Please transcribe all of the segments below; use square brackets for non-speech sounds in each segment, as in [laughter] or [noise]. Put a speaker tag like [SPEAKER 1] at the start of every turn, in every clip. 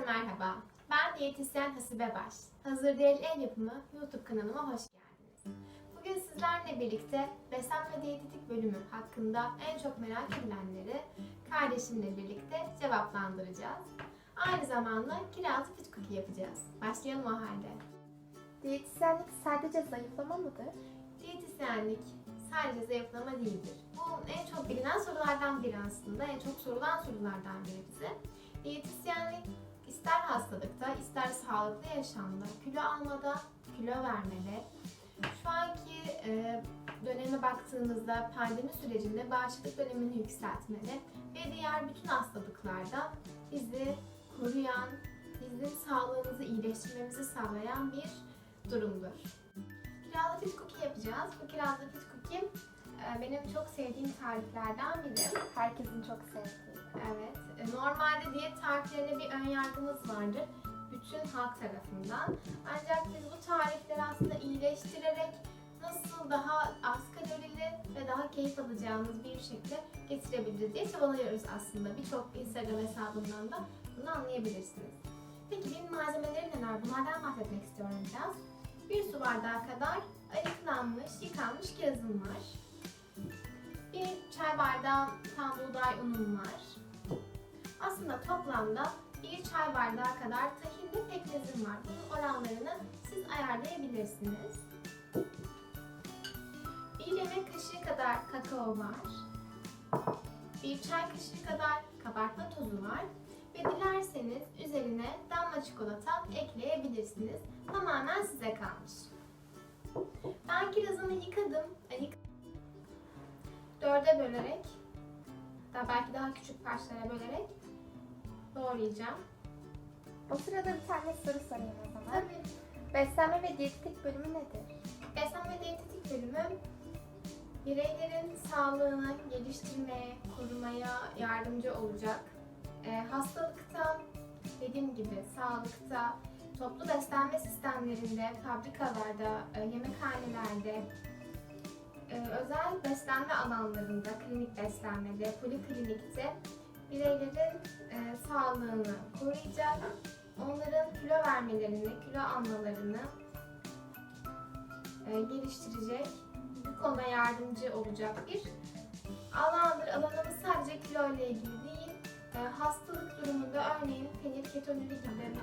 [SPEAKER 1] merhaba. Ben diyetisyen Hasibe Baş. Hazır değil el yapımı YouTube kanalıma hoş geldiniz. Bugün sizlerle birlikte beslenme diyetetik bölümü hakkında en çok merak edilenleri kardeşimle birlikte cevaplandıracağız. Aynı zamanda kirazlı fit cookie yapacağız. Başlayalım o halde.
[SPEAKER 2] Diyetisyenlik sadece zayıflama mıdır?
[SPEAKER 1] Diyetisyenlik sadece zayıflama değildir. Bu en çok bilinen sorulardan biri aslında. En çok sorulan sorulardan biri bize. Diyetisyenlik ister hastalıkta, ister sağlıklı yaşamda, kilo almada, kilo vermede, şu anki e, döneme baktığımızda pandemi sürecinde bağışıklık dönemini yükseltmede ve diğer bütün hastalıklarda bizi koruyan, bizim sağlığımızı iyileştirmemizi sağlayan bir durumdur. Kirazlı fit cookie yapacağız. Bu kirazlı fit cookie e, benim çok sevdiğim tariflerden biri.
[SPEAKER 2] Herkesin çok sevdiği.
[SPEAKER 1] Evet. E, Normalde diyet tariflerine bir ön yargımız vardır. Bütün halk tarafından. Ancak biz bu tarifleri aslında iyileştirerek nasıl daha az kalorili ve daha keyif alacağımız bir şekilde getirebiliriz diye çabalıyoruz aslında. Birçok Instagram hesabından da bunu anlayabilirsiniz. Peki benim malzemeleri neler? Bunlardan bahsetmek istiyorum biraz. Bir su bardağı kadar ayıklanmış, yıkanmış kirazım var. Bir çay bardağı tam buğday unum var. Toplamda bir çay bardağı kadar tahin ve pekmezim var. Bunun oranlarını siz ayarlayabilirsiniz. Bir yemek kaşığı kadar kakao var. Bir çay kaşığı kadar kabartma tozu var. Ve dilerseniz üzerine damla çikolata ekleyebilirsiniz. Tamamen size kalmış. Ben kirazımı yıkadım. Dörde bölerek, daha belki daha küçük parçalara bölerek doğrayacağım.
[SPEAKER 2] O sırada bir tane soru sorayım o zaman.
[SPEAKER 1] Tabii
[SPEAKER 2] Beslenme ve diyetetik bölümü nedir?
[SPEAKER 1] beslenme diyetetik bölümü bireylerin sağlığını geliştirmeye, korumaya yardımcı olacak. Ee, hastalıkta, dediğim gibi sağlıkta, toplu beslenme sistemlerinde, fabrikalarda, e, yemekhanelerde, e, özel beslenme alanlarında, klinik beslenmede, poliklinikte bireylerin e, sağlığını koruyacak, onların kilo vermelerini, kilo almalarını e, geliştirecek, bu konuda yardımcı olacak bir alandır. Alanımız sadece kilo ile ilgili değil, e, hastalık durumunda örneğin fenilketonuri gibi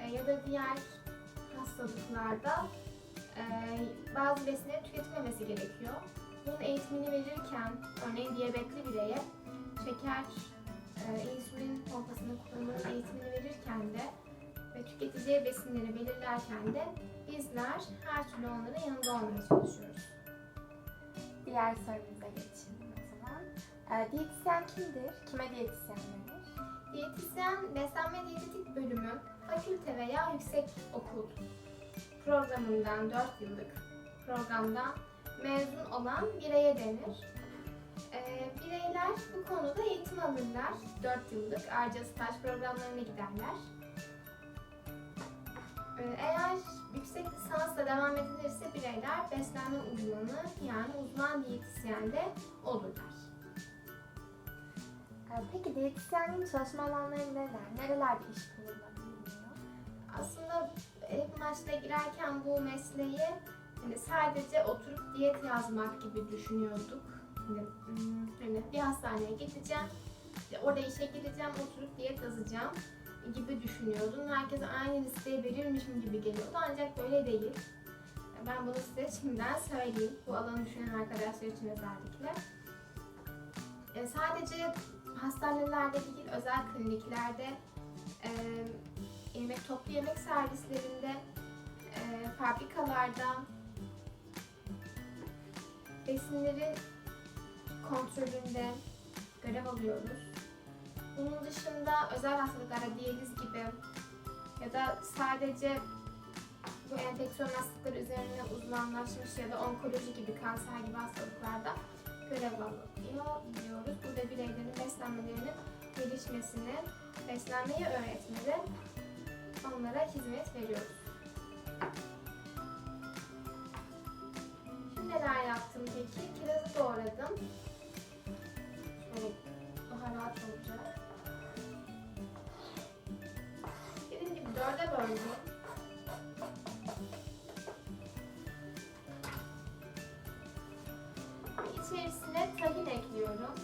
[SPEAKER 1] e, ya da diğer hastalıklarda e, bazı besinlerin tüketilmemesi gerekiyor. Bunun eğitimini verirken, örneğin diyabetli bireye şeker, insülin pompasını kullanmanın eğitimini verirken de ve tüketeceği besinleri belirlerken de bizler her türlü onların yanında olmaya çalışıyoruz.
[SPEAKER 2] Diğer sorumuza geçelim o zaman. Ee, diyetisyen kimdir? Kime diyetisyen denir?
[SPEAKER 1] Diyetisyen beslenme diyetetik bölümü fakülte veya yüksek okul programından 4 yıllık programdan mezun olan bireye denir. Ee, bireyler bu konuda eğitim alırlar. 4 yıllık ayrıca staj programlarına giderler. Ee, eğer yüksek lisansla devam edilirse bireyler beslenme uzmanı yani uzman diyetisyen de olurlar.
[SPEAKER 2] Ee, peki diyetisyenliğin çalışma alanları neler? Nerelerde iş bulunabiliyor?
[SPEAKER 1] Aslında hep maçta girerken bu mesleği hani sadece oturup diyet yazmak gibi düşünüyorduk. Hmm, hani bir hastaneye gideceğim, orada işe gireceğim, oturup diyet yazacağım gibi düşünüyordum. Herkes aynı listeye verirmişim gibi geliyordu ancak böyle değil. Ben bunu size şimdiden söyleyeyim. Bu alanı düşünen arkadaşlar için özellikle. E, sadece hastanelerde değil, özel kliniklerde, e, yemek toplu yemek servislerinde, e, fabrikalarda besinlerin kontrolünde görev alıyoruz. Bunun dışında özel hastalıklarda diyaliz gibi ya da sadece bu enfeksiyon hastalıkları üzerine uzmanlaşmış ya da onkoloji gibi kanser gibi hastalıklarda görev alıyor diyoruz. Burada bireylerin beslenmelerinin gelişmesini, beslenmeyi öğretmede onlara hizmet veriyoruz. Şimdi neler yaptım peki? Kirazı doğradım. Daha olacak. dörde böldüm. İçerisine tahin ekliyorum.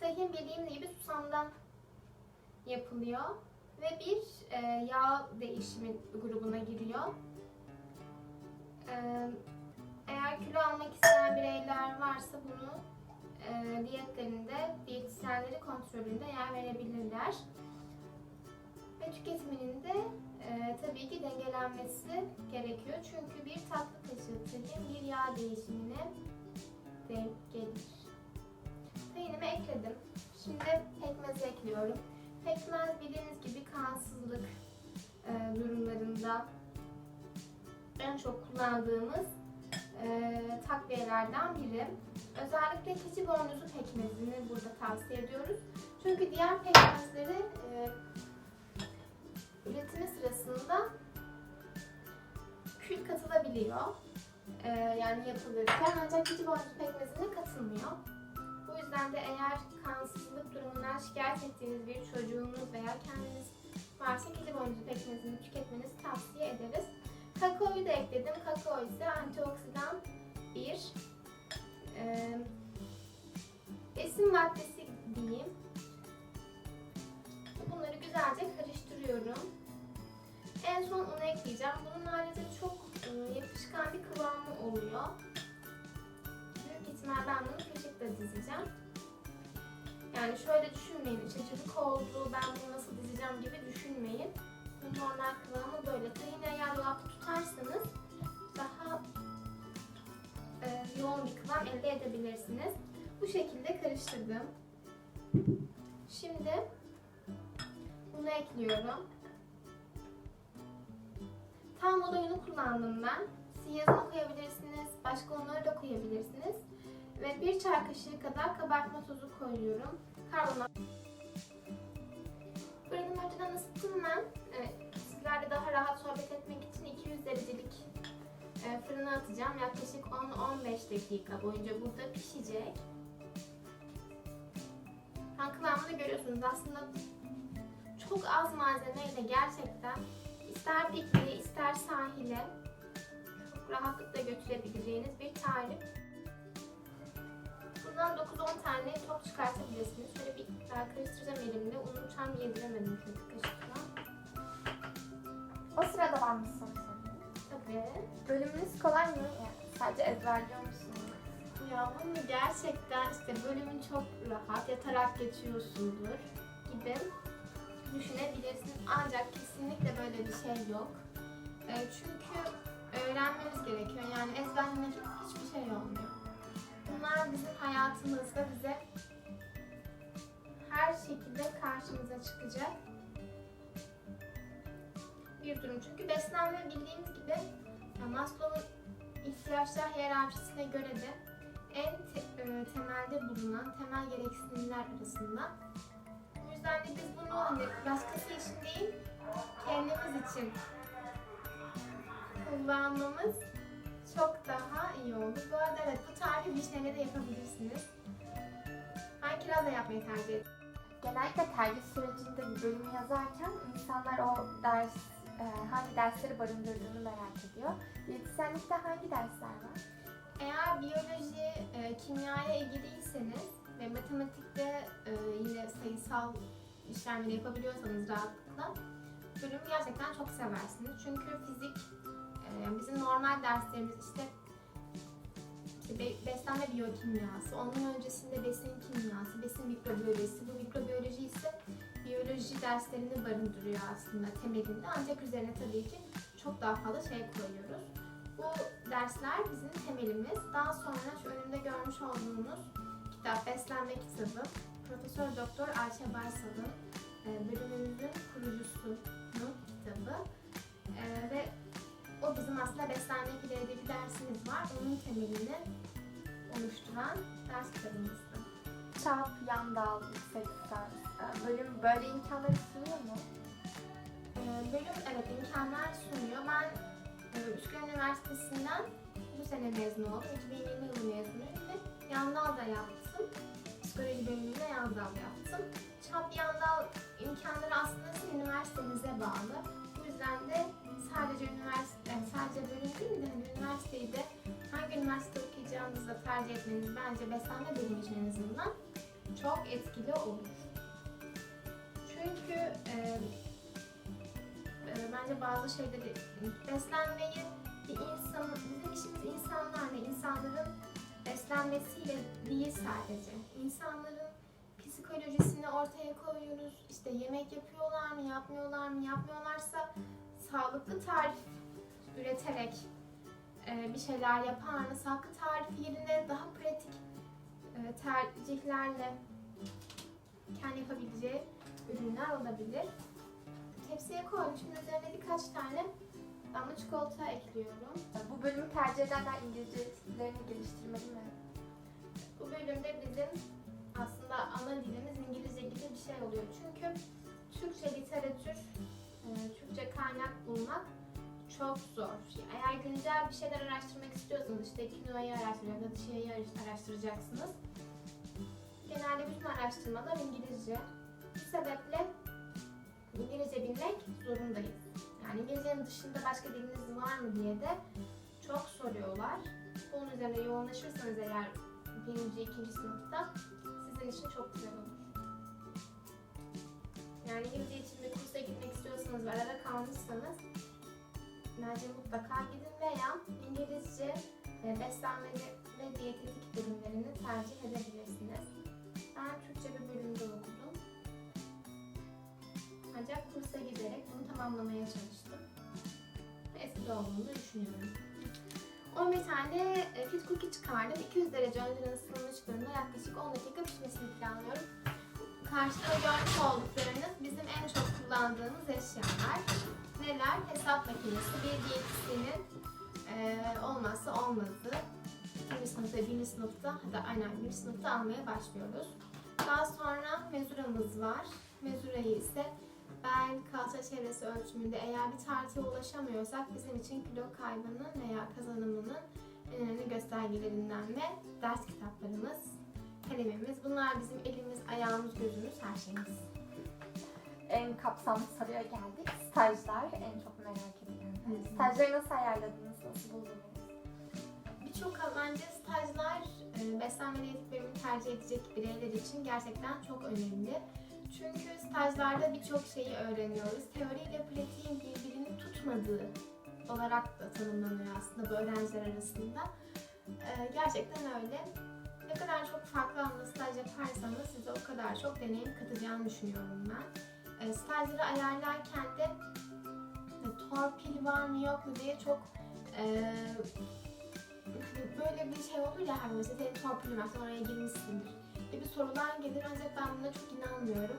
[SPEAKER 1] Tahin bildiğim gibi susamdan yapılıyor ve bir e, yağ değişimi grubuna giriyor. E, eğer kilo almak isteyen bireyler varsa bunu e, diyetlerinde, diyetisyenleri kontrolünde yer verebilirler. Ve tüketiminin de e, tabii ki dengelenmesi gerekiyor. Çünkü bir tatlı kaşığı bir yağ değişimine denk gelir. Tahinimi ekledim. Şimdi pekmez ekliyorum. Pekmez bildiğiniz gibi kansızlık e, durumlarında en çok kullandığımız e, takviyelerden biri. Özellikle keçi boynuzu pekmezini burada tavsiye ediyoruz. Çünkü diğer pekmezleri e, üretimi sırasında kül katılabiliyor. E, yani yapılırken ancak keçi boynuzu pekmezine katılmıyor. Bu yüzden de eğer kansızlık durumundan şikayet ettiğiniz bir çocuğunuz veya kendiniz varsa keçi boynuzu pekmezini tüketmenizi tavsiye ederiz. Kakaoyu da ekledim. Kakao ise antioksidan bir e, besin maddesi diyeyim. Bunları güzelce karıştırıyorum. En son unu ekleyeceğim. Bunun ayrıca çok e, yapışkan bir kıvamı oluyor. Büyük ihtimal ben bunu kaşıkla dizeceğim. Yani şöyle düşünmeyin, işte çocuk oldu, ben bunu nasıl dizeceğim gibi düşünmeyin. Normal kıvamı böyle. Tahini eğer dolapta tutarsanız daha e, yoğun bir kıvam elde edebilirsiniz. Bu şekilde karıştırdım. Şimdi bunu ekliyorum. Tam unu kullandım ben. Siyazını koyabilirsiniz, başka unları da koyabilirsiniz. Ve bir çay kaşığı kadar kabartma tozu koyuyorum. Karbonat. Fırınımı önceden ısıttım ben. Evet, sizlerle daha rahat sohbet etmek için 200 derecelik e, fırına atacağım. Yaklaşık 10-15 dakika boyunca burada pişecek. Ben kıvamını görüyorsunuz. Aslında çok az malzemeyle gerçekten ister pikniğe ister sahile çok rahatlıkla götürebileceğiniz bir tarif. Bundan 9-10 tane top çıkartabilirsiniz. Şöyle bir daha karıştıracağım elimle. Unu tam yediremedim çünkü kaşıkla.
[SPEAKER 2] O sırada ben bir soru sorayım.
[SPEAKER 1] Tabii.
[SPEAKER 2] Bölümünüz kolay mı? Yani sadece ezberliyor musunuz?
[SPEAKER 1] Ya bunu gerçekten işte bölümün çok rahat, yatarak geçiyorsundur gibi düşünebilirsin. Ancak kesinlikle böyle bir şey yok. E, çünkü öğrenmemiz gerekiyor. Yani ezberlemek hiçbir şey olmuyor. Bunlar bizim hayatımızda bize her şekilde karşımıza çıkacak bir durum. Çünkü beslenme bildiğimiz gibi ya Maslow'un ihtiyaçlar hiyerarşisine göre de en te- e, temelde bulunan temel gereksinimler arasında. O yüzden de biz bunu hani başkası için değil, kendimiz için kullanmamız çok daha iyi olur. Bu arada evet bu tarifi vişneyle de yapabilirsiniz. Ben kirazla yapmayı tercih ederim.
[SPEAKER 2] Genellikle tercih sürecinde bölümü yazarken insanlar o ders, e, hangi dersleri barındırdığını merak ediyor. Diyetisyenlikte hangi dersler var?
[SPEAKER 1] Eğer biyoloji, e, kimyaya ilgiliyseniz ve matematikte e, yine sayısal işlemleri yapabiliyorsanız rahatlıkla bölümü gerçekten çok seversiniz. Çünkü fizik, e, bizim normal derslerimiz işte, işte be- beslenme biyokimyası, onun öncesinde besin kimyası, besin mikrobiyolojisi. Bu mikrobiyoloji ise biyoloji derslerini barındırıyor aslında temelinde. Ancak üzerine tabii ki çok daha fazla şey koyuyoruz. Bu dersler bizim temelimiz. Daha sonra şu önümde görmüş olduğunuz kitap, Beslenme kitabı. Profesör Doktor Ayşe Baysal'ın e, bölümümüzün kurucusunun kitabı. E, ve o bizim aslında beslenme ile bir dersimiz var. Onun temelini oluşturan ders kitabımızdı.
[SPEAKER 2] Çap, yan dal, yüksek. Bölüm böyle imkanları sunuyor mu?
[SPEAKER 1] E, bölüm evet imkanlar sunuyor. Ben e, Üsküdar Üniversitesi'nden bu sene mezun oldum. 2020 yılı mezunuyum ve yan dal da yaptım. psikoloji bölümünde yaz dal yaptım. Çap yandal imkanları aslında sizin üniversitenize bağlı. Bu yüzden de sadece üniversite, sadece bölüm değil de hani üniversiteyi de hangi üniversite okuyacağınızı tercih etmeniz bence beslenme bölümü için en azından çok etkili olur. Çünkü e, e, bence bazı şeyleri beslenmeyi bir insan, bizim işimiz insanlarla, insanların beslenmesiyle değil sadece. İnsanların psikolojisini ortaya koyuyoruz. İşte yemek yapıyorlar mı, yapmıyorlar mı, yapmıyorlarsa sağlıklı tarif üreterek e, bir şeyler yapar mı? Sağlıklı tarif yerine daha pratik e, tercihlerle kendi yapabileceği ürünler olabilir. Tepsiye koydum. Şimdi üzerine birkaç tane damla çikolata ekliyorum.
[SPEAKER 2] Bu bölümü tercih edenler İngilizcelerini geliştirmeli mi?
[SPEAKER 1] Bu bölümde bizim aslında ana dilimiz İngilizce gibi bir şey oluyor. Çünkü Türkçe literatür, e, Türkçe kaynak bulmak çok zor. Eğer güncel bir şeyler araştırmak istiyorsanız işte kinoayı araştıracaksınız, araş- araştıracaksınız. Genelde bütün araştırmalar İngilizce. Bu sebeple İngilizce bilmek zorundayız. Yani İngilizcenin dışında başka diliniz var mı diye de çok soruyorlar. Bunun üzerine yoğunlaşırsanız eğer birinci, ikinci sınıfta sizin için çok güzel olur. Yani İngilizce için bir kursa gitmek istiyorsanız ve arada kalmışsanız bence mutlaka gidin veya İngilizce e, beslenme ve diyetetik bölümlerini tercih edebilirsiniz. Ben Türkçe bir bölümde okudum. Ancak kursa giderek bunu tamamlamaya çalıştım. Etkili olduğunu düşünüyorum. 11 tane e, fit cookie çıkardım. 200 derece önceden ısıtılmış fırında yaklaşık 10 dakika pişmesini planlıyorum. Karşıda görmüş olduklarınız bizim en çok kullandığımız eşyalar. Neler? Hesap makinesi, diyetisyenin e, olmazsa olmazı. İkinci sınıfta, birinci sınıfta, hatta aynen birinci sınıfta almaya başlıyoruz. Daha sonra mezuramız var. Mezurayı ise bel, kalça çevresi ölçümünde eğer bir tartıya ulaşamıyorsak bizim için kilo kaybının veya kazanımının en önemli göstergelerinden ve ders kitaplarımız, kalemimiz. Bunlar bizim elimiz, ayağımız, gözümüz, her şeyimiz.
[SPEAKER 2] En kapsamlı soruya geldik. Stajlar en çok merak
[SPEAKER 1] hı.
[SPEAKER 2] Stajları nasıl ayarladınız? Nasıl buldunuz?
[SPEAKER 1] Birçok bence stajlar e, beslenme bölümünü tercih edecek bireyler için gerçekten çok önemli. Çünkü stajlarda birçok şeyi öğreniyoruz. Teoriyle pratiğin birbirini tutmadığı olarak da tanımlanıyor aslında bu öğrenciler arasında. E, gerçekten öyle. Ne kadar çok farklı alanda staj yaparsanız size o kadar çok deneyim katacağını düşünüyorum ben. E, stajları ayarlarken de e, torpil var mı yok mu diye çok e, hani böyle bir şey olur ya her mesela senin torpilin var sen oraya girmişsindir gibi sorular gelir ancak ben buna çok inanmıyorum.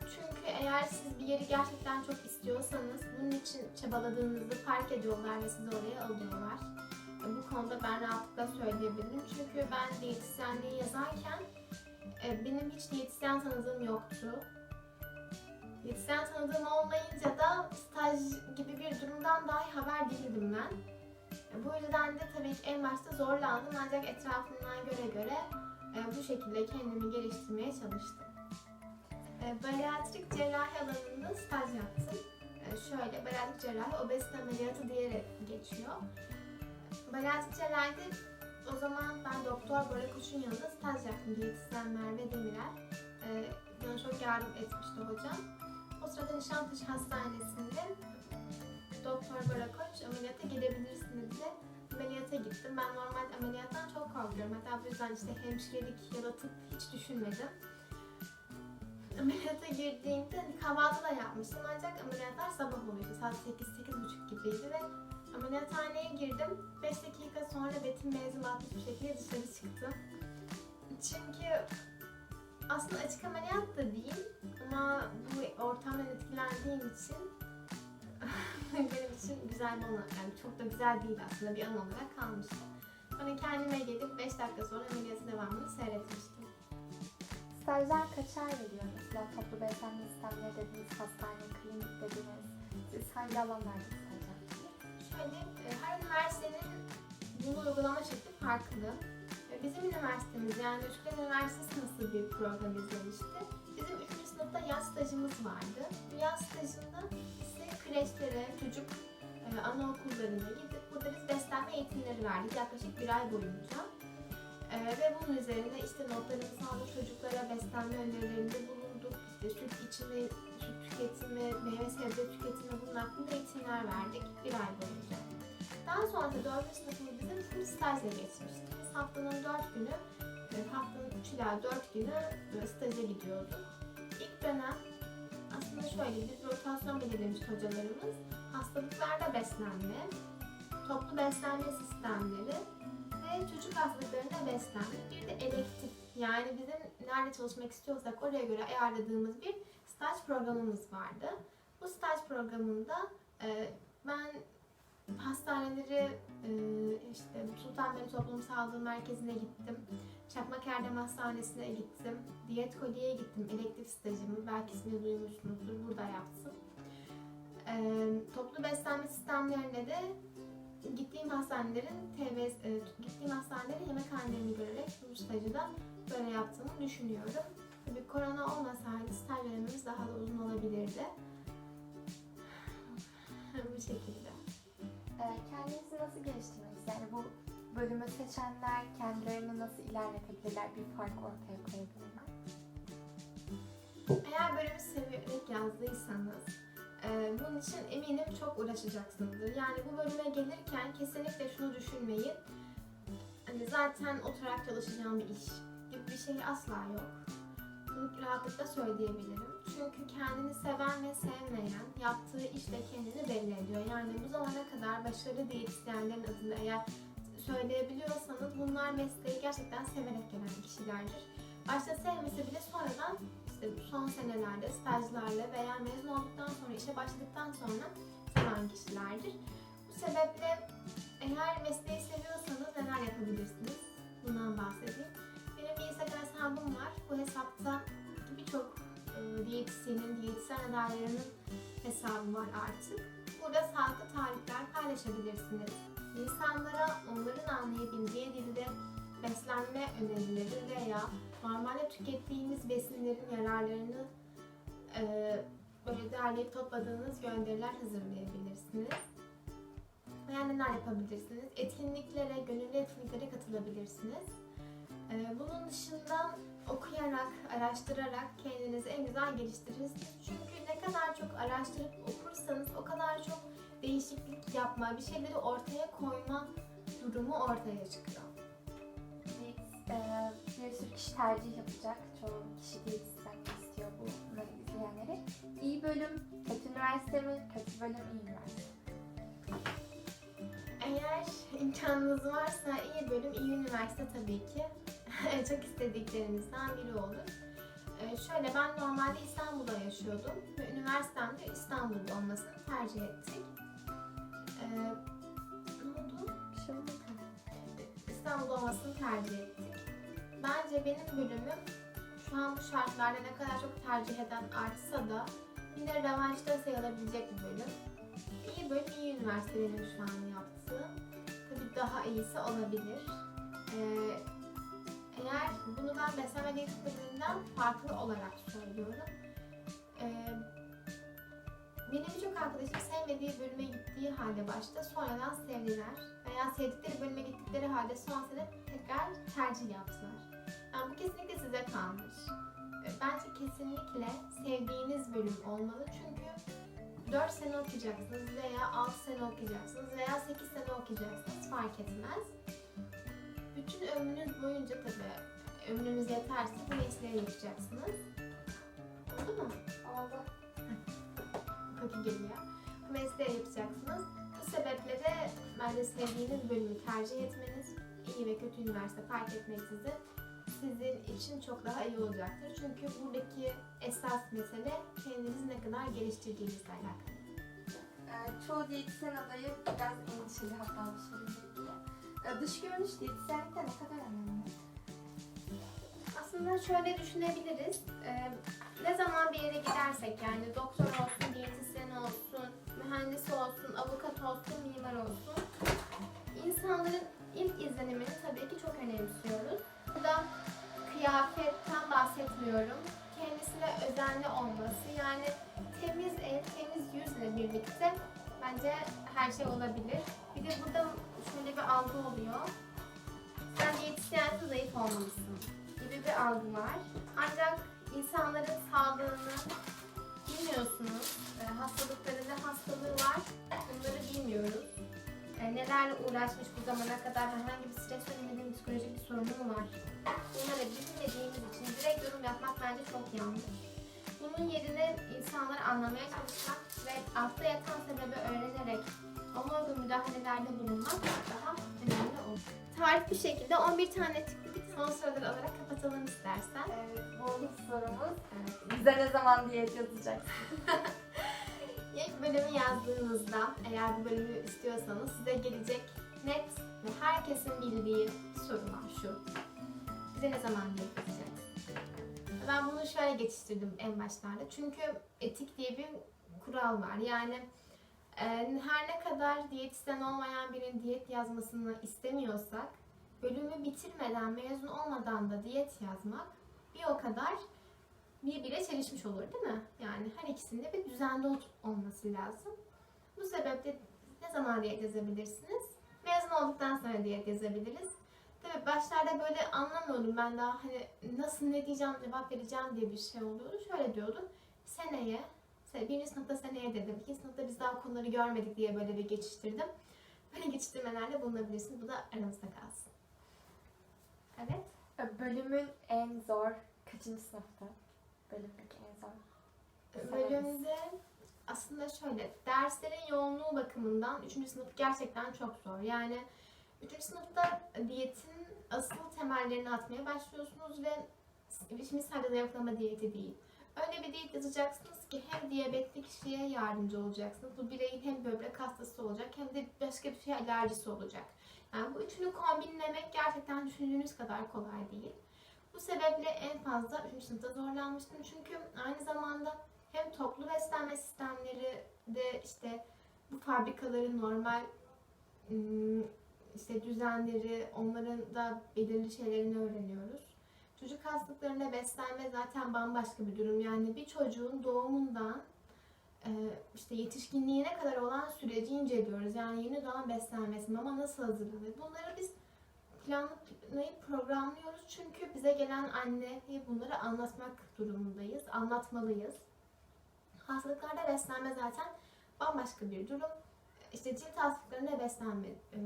[SPEAKER 1] Çünkü eğer siz bir yeri gerçekten çok istiyorsanız bunun için çabaladığınızı fark ediyorlar ve sizi oraya alıyorlar. E, Bu konuda ben rahatlıkla söyleyebilirim. Çünkü ben diyetisyenliği yazarken e, benim hiç diyetisyen tanıdığım yoktu. Diyetisyen tanıdığım olmayınca da staj gibi bir durumdan dahi haber değildim ben. E, Bu yüzden de tabii ki en başta zorlandım ancak etrafımdan göre göre e, bu şekilde kendimi geliştirmeye çalıştım. E, cerrahi alanında staj yaptım. E, şöyle, bariatrik cerrahi obezite ameliyatı diyerek geçiyor. Bariatrik cerrahide o zaman ben Doktor Bora Koç'un yanında staj yaptım. Diyetisyen Merve Demirel. Bana çok yardım etmişti hocam. O sırada Nişantaşı Hastanesi'nde Doktor Bora Koç ameliyata gidebilirsiniz diye ameliyata gittim. Ben normalde ameliyattan çok korkuyorum. Hatta bu yüzden işte hemşirelik ya da tıp hiç düşünmedim. Ameliyata girdiğimde hani kahvaltı da yapmıştım ancak ameliyatlar sabah oluyordu. Saat 8-8.30 gibiydi ve ameliyathaneye girdim. 5 dakika sonra betim benzin atmış bir şekilde dışarı çıktım. Çünkü aslında açık ameliyat da değil ama bu ortamdan etkilendiğim için [laughs] benim için güzel bir anı, yani çok da güzel değil aslında bir an olarak kalmıştı. Sonra kendime gelip 5 dakika sonra ameliyatın devamını seyretmiştim.
[SPEAKER 2] Stajlar kaç ay veriyor? Mesela toplu beslenme sistemleri dediniz, hastane, klinik dediniz. Siz hangi alanlarda staj yaptınız?
[SPEAKER 1] Şöyle, e, her üniversitenin bunu uygulama şekli farklı. E, bizim üniversitemiz yani Üsküdar Üniversitesi nasıl bir program izlemişti? Bizim 3. sınıfta yaz stajımız vardı. Yaz stajında ise kreşlere, çocuk e, anaokullarına gidip burada biz beslenme eğitimleri verdik yaklaşık bir ay boyunca. E, ve bunun üzerine işte notlarımızı aldık, çocuklara beslenme önerilerinde bulunduk. İşte süt içimi, süt tüketimi, meyve sebze tüketimi bunun hakkında eğitimler verdik bir ay boyunca. Daha sonra da 4. sınıfımız bizim full stajla geçmişti. Haftanın 4 günü, e, haftanın 3 ila 4 günü e, staja gidiyorduk. Dönem aslında şöyle biz rotasyon belirlemiş hocalarımız hastalıklarda beslenme, toplu beslenme sistemleri ve çocuk hastalıklarında beslenme. Bir de elektif yani bizim nerede çalışmak istiyorsak oraya göre ayarladığımız bir staj programımız vardı. Bu staj programında e, ben hastaneleri e, işte Sultanbeyli Toplum Sağlığı Merkezi'ne gittim. Çakmak Erdem Hastanesi'ne gittim. Diyet Koli'ye gittim. Elektif stajımı belki ismini duymuşsunuzdur. Burada yaptım. E, toplu beslenme sistemlerine de gittiğim hastanelerin TV, e, gittiğim hastanelerin yemekhanelerini görerek bu stajı da böyle yaptığımı düşünüyorum. Tabii korona olmasaydı staj dönemimiz daha da uzun olabilirdi. [sighs] bu şekilde.
[SPEAKER 2] Ee, kendinizi nasıl geliştirmek? Yani bu bölümü seçenler kendilerini nasıl ilerletebilirler? Bir fark ortaya koyabilirler.
[SPEAKER 1] Eğer bölümü severek yazdıysanız e, bunun için eminim çok uğraşacaksınızdır. Yani bu bölüme gelirken kesinlikle şunu düşünmeyin. Hani zaten oturarak çalışacağım bir iş gibi bir şey asla yok. Bunu rahatlıkla söyleyebilirim. Çünkü kendini seven ve sevmeyen yaptığı işle kendini belli ediyor. Yani bu zamana kadar başarılı diyetisyenlerin adını eğer söyleyebiliyorsanız bunlar mesleği gerçekten severek gelen kişilerdir. Başta sevmese bile sonradan işte son senelerde stajlarla veya mezun olduktan sonra işe başladıktan sonra seven kişilerdir. Bu sebeple eğer mesleği seviyorsanız neler yapabilirsiniz? Bundan bahsedeyim. Benim bir Instagram hesabım var. Bu hesapta birçok e, diyetisyenin, diyetisyen adaylarının hesabı var artık. Burada sağlıklı tarifler paylaşabilirsiniz. İnsanlara onların anlayabileceği dilde beslenme önerileri veya normalde tükettiğimiz besinlerin yararlarını e, böyle derleyip topladığınız gönderiler hazırlayabilirsiniz. Veya neler yapabilirsiniz? Etkinliklere, gönüllü etkinliklere katılabilirsiniz. E, bunun dışında okuyarak, araştırarak kendinizi en güzel geliştirirsiniz. Çünkü ne kadar çok araştırıp okursanız o kadar çok değişiklik yapma, bir şeyleri ortaya koyma durumu ortaya çıkıyor.
[SPEAKER 2] Diyet- e, bir sürü kişi tercih yapacak. Çoğu kişi diyetisyenlik istiyor bunları izleyenleri. İyi bölüm, kötü üniversite mi? Kötü bölüm, iyi üniversite.
[SPEAKER 1] Eğer imkanınız varsa iyi bölüm, iyi üniversite tabii ki [laughs] çok istediklerimizden biri olur. Ee, şöyle ben normalde İstanbul'da yaşıyordum ve üniversitem de İstanbul'da olmasını tercih ettik. Ee, ne oldu?
[SPEAKER 2] Şey.
[SPEAKER 1] İstanbul'da olmasını tercih ettik. Bence benim bölümüm şu an bu şartlarda ne kadar çok tercih eden artsa da yine revanşta sayılabilecek bir bölüm. İyi bölüm, iyi üniversite şu an yaptığım. Tabii daha iyisi olabilir. Ee, eğer bunu ben beslenme diyetiklerinden farklı olarak söylüyorum. Ee, benim birçok arkadaşım sevmediği bölüme gittiği halde başta sonradan sevdiler. Veya sevdikleri bölüme gittikleri halde son sene tekrar tercih yaptılar. Yani bu kesinlikle size kalmış. Ee, Bence kesinlikle sevdiğiniz bölüm olmalı çünkü 4 sene okuyacaksınız veya 6 sene okuyacaksınız veya 8 sene okuyacaksınız fark etmez. Bütün ömrünüz boyunca tabii ömrünüz yeterse bu mesleği yapacaksınız. Oldu mu?
[SPEAKER 2] Oldu.
[SPEAKER 1] Koku geliyor. Bu mesleği yapacaksınız. Bu sebeple de bence sevdiğiniz bölümü tercih etmeniz iyi ve kötü üniversite fark etmeksizin sizin için çok daha iyi olacaktır. Çünkü buradaki esas mesele kendinizi ne kadar geliştirdiğinizle alakalı.
[SPEAKER 2] Ee, çoğu diyetisyen adayı biraz endişeli hatta diye. Ee, dış görünüş diyetisyenlikte ne kadar önemli?
[SPEAKER 1] Aslında şöyle düşünebiliriz. Ee, ne zaman bir yere gidersek yani doktor olsun, diyetisyen olsun, mühendis olsun, avukat olsun, mimar olsun. insanların İlk izlenimini tabii ki çok önemsiyoruz. Burada kıyafetten bahsetmiyorum. Kendisine özenli olması yani temiz el, temiz yüzle birlikte bence her şey olabilir. Bir de burada şöyle bir algı oluyor. Sen diyetisyensin zayıf olmalısın gibi bir algı var. Ancak insanların sağlığını bilmiyorsunuz. E, hastalıklarında hastalığı var. Bunları bilmiyoruz. E, nelerle uğraşmış bu zamana kadar herhangi bir stres döneminde mi, psikolojik bir sorunu mu var? Bunları bilmediğimiz için direkt yorum yapmak bence çok yanlış. Bunun yerine insanları anlamaya çalışmak ve altta yatan sebebi öğrenerek ona uygun müdahalelerde bulunmak daha önemli olur. Tarif bir şekilde 11 tane tıklı son soruları alarak kapatalım istersen.
[SPEAKER 2] Evet, bu ilk sorumuz. Evet, bize ne zaman diyet yazacaksın? [laughs]
[SPEAKER 1] İlk bölümü yazdığınızda eğer bu bölümü istiyorsanız size gelecek net ve herkesin bildiği sorular şu. Bize ne zaman diyet yazacaksın? Ben bunu şöyle geçiştirdim en başlarda. Çünkü etik diye bir kural var. Yani e, her ne kadar diyetisyen olmayan birinin diyet yazmasını istemiyorsak bölümü bitirmeden, mezun olmadan da diyet yazmak bir o kadar birbiriyle çelişmiş olur değil mi? Yani her ikisinde bir düzende ol- olması lazım. Bu sebeple ne zaman diyet yazabilirsiniz? Mezun olduktan sonra diyet yazabiliriz. Tabii başlarda böyle anlamıyordum ben daha hani nasıl ne diyeceğim cevap vereceğim diye bir şey oluyordu. Şöyle diyordum. Seneye, se- birinci sınıfta seneye dedim. İkinci sınıfta biz daha konuları görmedik diye böyle bir geçiştirdim. Böyle geçiştirmelerde bulunabilirsiniz. Bu da aranızda kalsın. Evet.
[SPEAKER 2] Bölümün en zor kaçıncı sınıfta? Bölümdeki en zor.
[SPEAKER 1] Bölümde aslında şöyle, derslerin yoğunluğu bakımından 3. sınıf gerçekten çok zor. Yani 3. sınıfta diyetin asıl temellerini atmaya başlıyorsunuz ve şimdi sadece zayıflama diyeti değil. Öyle bir diyet yazacaksınız ki hem diyabetli kişiye yardımcı olacaksınız. Bu bireyin hem böbrek hastası olacak hem de başka bir şeye alerjisi olacak. Yani bu üçünü kombinlemek gerçekten düşündüğünüz kadar kolay değil. Bu sebeple en fazla 3. sınıfta zorlanmıştım. Çünkü aynı zamanda hem toplu beslenme sistemleri de işte bu fabrikaların normal ım, işte düzenleri, onların da belirli şeylerini öğreniyoruz. Çocuk hastalıklarında beslenme zaten bambaşka bir durum. Yani bir çocuğun doğumundan e, işte yetişkinliğine kadar olan süreci inceliyoruz. Yani yeni doğan beslenmesi, mama nasıl hazırlanır? Bunları biz planlayıp programlıyoruz. Çünkü bize gelen anneye bunları anlatmak durumundayız, anlatmalıyız. Hastalıklarda beslenme zaten bambaşka bir durum. İşte cilt hastalıklarında beslenme, e,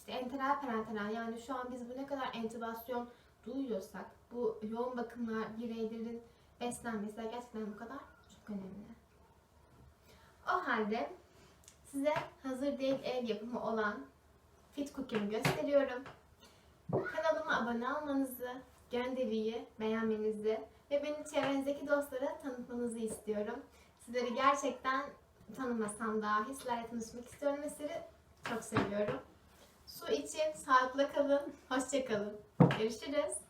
[SPEAKER 1] işte enteral parenteral yani şu an biz bu ne kadar entübasyon duyuyorsak bu yoğun bakımlar bireylerin beslenmesi de gerçekten bu kadar çok önemli. O halde size hazır değil ev yapımı olan Fit Cookie'mi gösteriyorum. Kanalıma abone olmanızı, gönderiyi beğenmenizi ve beni çevrenizdeki dostlara tanıtmanızı istiyorum. Sizleri gerçekten tanımasam dahi sizlerle tanışmak istiyorum ve sizleri çok seviyorum. Su için sağlıklı kalın, hoşça kalın. Görüşürüz.